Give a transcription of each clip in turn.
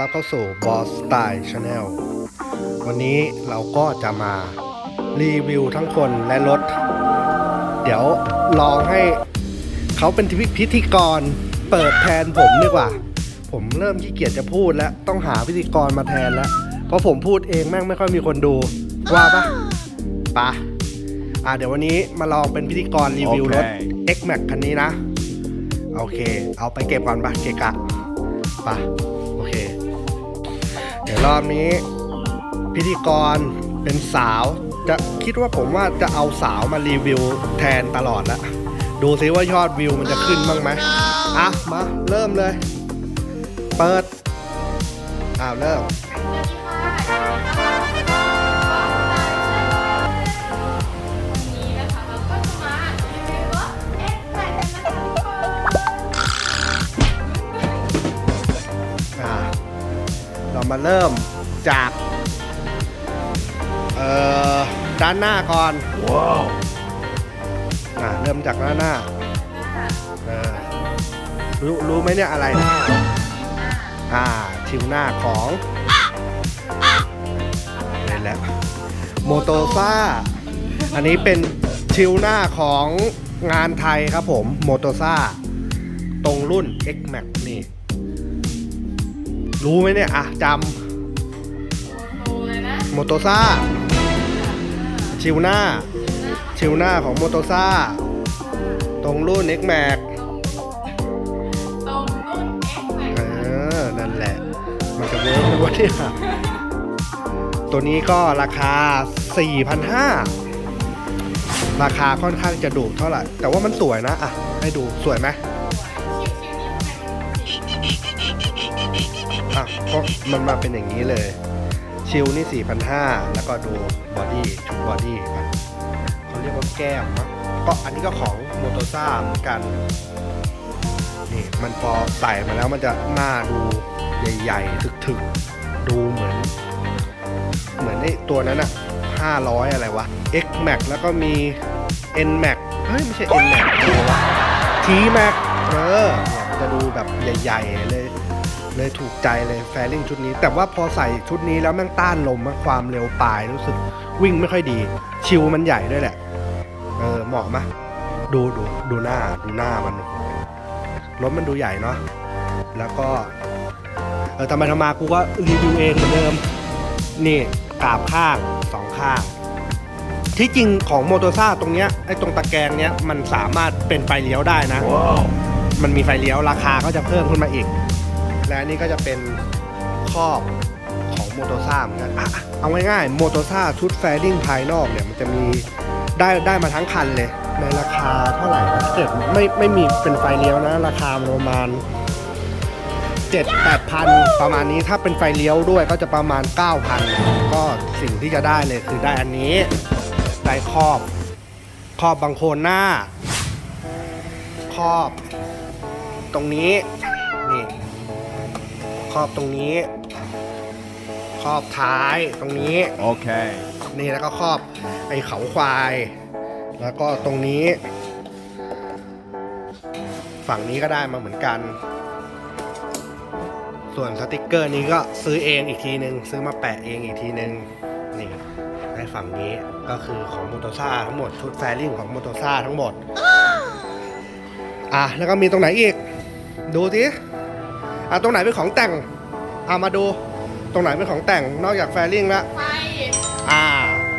รับเข้าสู่ Boss Style Channel วันนี้เราก็จะมารีวิวทั้งคนและรถ เดี๋ยวลองให้เขาเป็นพิธีกรเปิดแทนผมดีกว่า ผมเริ่มขี้เกียจจะพูดแล้วต้องหาพิธีกรมาแทนแล้ว เพราะผมพูดเองแม่งไม่ค่อยมีคนดู ว่าปะปะอะเดี๋ยววันนี้มาลองเป็นพิธีกรรีวิวรถ X Max คันนี้นะ โอเค เอาไปเก็บก่อนปะเกะกะปะ ดี๋ยวรอบนี้พิธีกรเป็นสาว จะคิดว่าผมว่าจะเอาสาวมารีวิวแทนตลอดละดูซิว่ายอดวิวมันจะขึ้นบ้างไหมอะ มา เริ่มเลย เปิด อ้าว เริ่ม มาเริ่มจากเอ่อด้านหน้าก่อนว้าวอ่าเริ่มจากด้านหน้าเออรู้รู้ไหมเนี่ยอะไรเนี่ยอ่าชิวหน้าของนี่แหละโมโตซ่า อันนี้เป็นชิวหน้าของงานไทยครับผมโมโตซ่า ตรงรุ่น X Max นี่ รู้ไหมเนี่ย อะจโอ้เลยนะำโมโตซ่า ชิวหน้า ชิวหน้าของโมโตซ่า ตรงรุ่น X Max ตรงรุ่น X แม็กเออ นั่นแหละ มันจะเวิร์กไหมวะเนี่ยตัวนี้ก็ราคา 4,500 ราคาค่อนข้างจะดุเท่าไหร่ แต่ว่ามันสวยนะ อะ ให้ดูสวยไหม อะก็มันมาเป็นอย่างนี้เลย ชิลนี่ 4,500 แล้วก็ดูบอดี้ชุดบอดี้มันเขาเรียกว่าแก้มมั้งก็อันนี้ก็ของโมโตซ่าเหมือนกัน นี่มันพอใส่มาแล้วมันจะหน้าดูใหญ่ๆ ถึกๆ ดูเหมือน เหมือนไอ้ตัวนั้นอะ500 อะไรวะ X Max แล้วก็มี N Max เฮ้ย ไม่ใช่ N Max อะไรวะ T Max เออเนี่ยมันจะดูแบบใหญ่ ๆ เลย เลยถูกใจเลยแฟริ่งชุดนี้ แต่ว่าพอใส่ชุดนี้แล้วแม่งต้านลมมากความเร็วปลายรู้สึกวิ่งไม่ค่อยดี ชิวมันใหญ่ด้วยแหละ เออเหมาะมะดูดูดูหน้าดูหน้ามันรถมันดูใหญ่เนาะแล้วก็เออทำไมทำมากูก็รีวิวเองเหมือนเดิม นี่กราบข้างสองข้างที่จริงของโมโตซ่าตรงเนี้ยไอ้ตรงตะแกรงเนี้ยมันสามารถเป็นไฟเลี้ยวได้นะมันมีไฟเลี้ยวราคาก็จะเพิ่มขึ้นมาอีก และนนี้ก็จะเป็นครอบของโมโตซ่าเหมือนกันอะเอาง่ายๆโมโตซ่าชุดแฟริ่งภายนอกเนี่ยมันจะมีได้ได้มาทั้งคันเลย ในราคาเท่าไหร่นะเกิดไม่ไม่มีเป็นไฟเลี้ยวนะ ราคาประมาณเจ็ดแปดพันประมาณนี้ถ้าเป็นไฟเลี้ยวด้วยก็จะประมาณ 9,000 ก็สิ่งที่จะได้เลยคือได้อันนี้ได้ครอบ ครอบบางโคนหน้า ครอบ ตรงนี้นี่ ครอบตรงนี้ ครอบท้ายตรงนี้ Okay. นี่แล้วก็ครอบไอ้เขาควาย แล้วก็ตรงนี้ ฝั่งนี้ก็ได้มาเหมือนกัน ส่วนสติกเกอร์นี้ก็ซื้อเองอีกทีนึงซื้อมาแปะเองอีกทีนึงนี่ไอ้ฝั่งนี้ก็คือของโมโตซ่าทั้งหมดชุดแฟริ่งของโมโตซ่าทั้งหมด อะแล้วก็มีตรงไหนอีก ดูสิ อะตรงไหนเป็นของแต่งเอามาดู ตรงไหนเป็นของแต่งนอกจากแฟริ่งแล้วไฟอ่า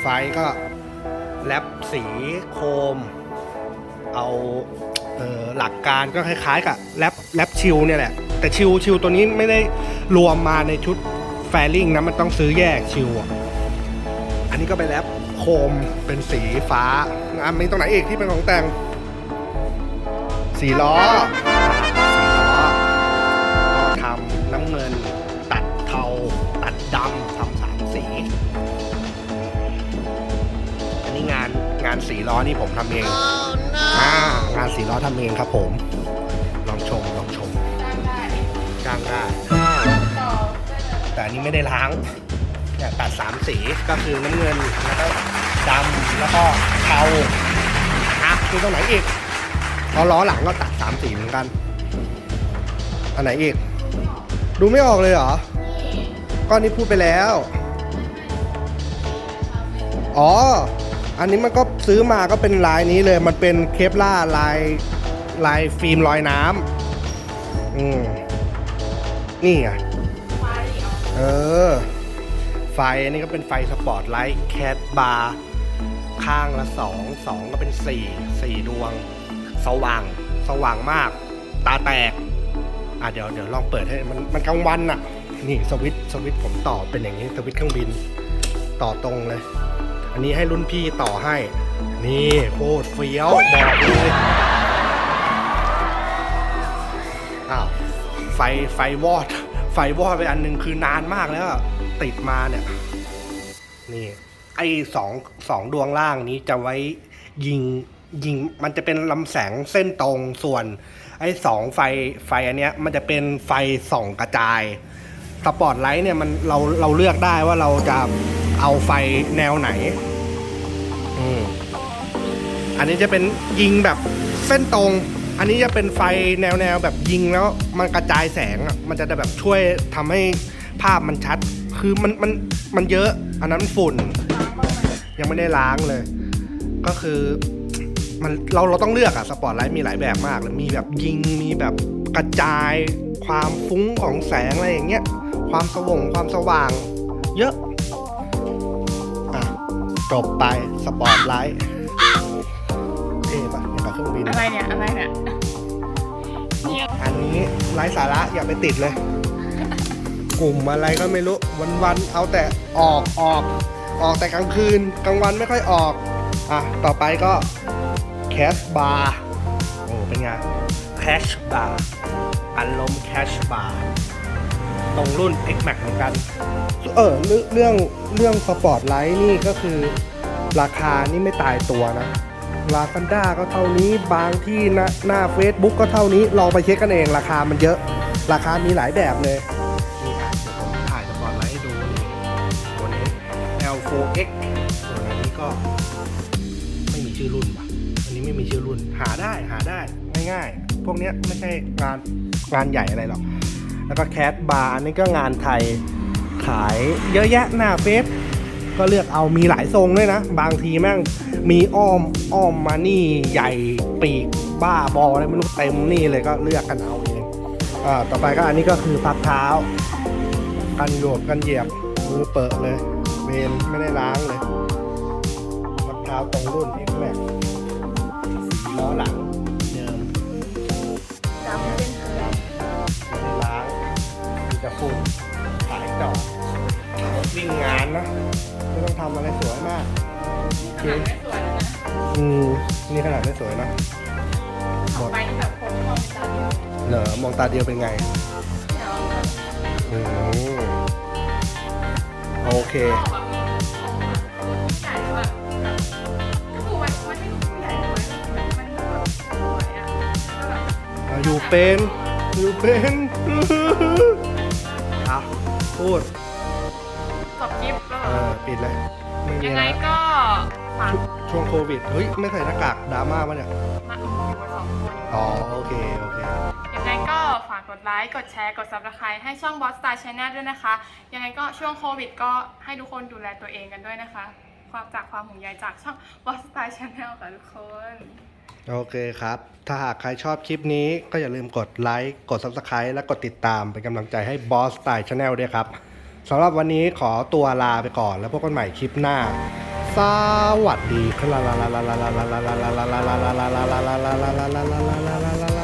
ไฟก็แรปสีโคม เอาเออหลักการก็คล้ายๆกับแรปแรปชิลเนี่ยแหละ แต่ชิลชิลตัวนี้ไม่ได้รวมมาในชุดแฟริ่งนะมันต้องซื้อแยกชิลอะอันนี้ก็เป็นแรปโคมเป็นสีฟ้าอะมีตรงไหนอีกที่เป็นของแต่งสีล้อานงานสีล้อนี่ผมทำเองอ่างานสีล้อทำเองครับผม ลองชมลองชมจ้างได้จ้างได้ต่อแต่อันนี้ไม่ได้ล้างเนี่ยตัดสามสีก็คือน้ำเงินแล้วก็ดำแล้วก็เทาอะคือตรงไหนอีกเอาล้อหลังก็ตัดสามสีเหมือนกัน อันไหนอีก ดูไม่ออกเลยเหรอก้อนนี้พูดไปแล้ว อ๋อ อันนี้มันก็ซื้อมาก็เป็นลายนี้เลย มันเป็นเคปล่าลายลายฟิล์มลอยน้ำอืมนี่ไงเออ ไฟอันนี้ก็เป็นไฟสปอร์ตไลท์แคทบาร์ข้างละสองสองก็เป็นสี่สี่ดวง สว่าง สว่างมาก ตาแตก อะเดี๋ยวเดี๋ยวลองเปิดให้มันมันกลางวันน่ะ นี่สวิตสวิตผมต่อเป็นอย่างนี้สวิตเครื่องบิน ต่อตรงเลย อันนี้ให้รุ่นพี่ต่อให้ นี่โคตรเฟี้ยวบอกเลยอ้าวไฟไฟวอด ไฟวอดไปอันหนึ่งคือนานมากแล้วติดมาเนี่ย นี่ ไอ้สองสองดวงล่างนี้จะไว้ยิงยิงมันจะเป็นลำแสงเส้นตรงส่วน ไอ้สองไฟไฟอันเนี้ย มันจะเป็นไฟส่องกระจายสปอตไลท์เนี่ยมันเราเราเลือกได้ว่าเราจะ เอาไฟแนวไหนอืมอันนี้จะเป็นยิงแบบเส้นตรง อันนี้จะเป็นไฟแนวแนวแบบยิงแล้วมันกระจายแสงอะมันจะแบบช่วยทำให้ภาพมันชัด คือมันมันมันเยอะ อันนั้นฝุ่น ยังไม่ได้ล้างเลย ก็คือมันเราเราต้องเลือกอะสปอตไลท์มีหลายแบบมากเลยมีแบบยิงมีแบบกระจายความฟุ้งของแสงอะไรอย่างเงี้ย ความสว่งความสว่าง เยอะ จบไปสปอตไลท์เท่ปะอย่างกับเครื่องบิน อะไรเนี่ย อะไรเนี่ยอันนี้ไร้สาระอย่าไปติดเลย กลุ่มอะไรก็ไม่รู้วันๆเอาแต่ออกออก ออกแต่กลางคืนกลางวันไม่ค่อยออก อะ ต่อไปก็แคชบาร์โอ้เป็นไงแคชบาร์อันลมแคชบาร์ ตรงรุ่น X Max เหมือนกัน เออเรื่องเรื่องเรื่องสปอร์ตไลท์นี่ก็คือ ราคานี่ไม่ตายตัวนะลาฟันด้าก็เท่านี้บางที่หน้าหน้า Facebook ก็เท่านี้ลองไปเช็คกันเองราคามันเยอะ ราคามีหลายแบบเลยนี่อะเดี๋ยวผมถ่ายสปอร์ตไลท์ให้ดูตัวนี้ L4X ส่วนอันนี้ก็ไม่มีชื่อรุ่นว่ะอันนี้ไม่มีชื่อรุ่นหาได้หาได้ง่ายๆ พวกเนี้ยไม่ใช่งานงานใหญ่อะไรหรอก แล้วก็แคทบาร์นี่ก็งานไทยขายเยอะแยะหน้าเฟซก็เลือกเอามีหลายทรงด้วยนะ บางทีแม่งมีอ้อมอ้อมมานี่ใหญ่ปีกบ้าบออะไรไม่รู้เต็มนี่เลยก็เลือกกันเอาเองอ่าต่อไปก็อันนี้ก็คือพักเท้า กันโยบกันเหยียบมือเปิดเลยเวนไม่ได้ล้างเลยพักเท้าตรงรุ่น X Max ล้อหลัง มีแต่ฝุ่นขายจอดรถวิ่งงานนะ ไม่ต้องทำอะไรสวยมากขนาดไม่สวยแล้วนะอืมนี่ขนาดไม่สวยนะหมดไปนี่แบบคนมองตาเดียวเหรอมองตาเดียวเป็นไงเดี๋ยวแบบอืมโอเคออกแบบมีผู้ใหญ่แบบแบบก็คือมันมันไม่ผู้ใหญ่เลยมันมันแบบสวยอะแล้วแบบอะอยู่เป็น อยู่เป็นเอา พูดจบคลิปก็เออปิดเลยไม่มียังอะไงไรก็ฝากช่วงโควิด เฮ้ย ไม่ใส่หน้ากากดราม่าปะเนี่ย มาอยู่กันสองคนอยู่อ๋อ โอเค โอเค ยังไงก็ฝากกดไลค์ กดแชร์ กด subscribe ให้ช่อง Boss Star Channel ด้วยนะคะ ยังไงก็ช่วงโควิดก็ให้ทุกคนดูแลตัวเองกันด้วยนะคะ ความจากความห่วงใยจากช่อง Boss Style Channel ค่ะทุกคน โอเคครับ ถ้าหากใครชอบคลิปนี้ก็อย่าลืมกดไลค์ กด Subscribe และกดติดตามเป็นกำลังใจให้ Boss Style Channel ด้วยครับสำหรับวันนี้ขอตัวลาไปก่อนแล้วพบกันใหม่คลิปหน้า สวัสดีครับ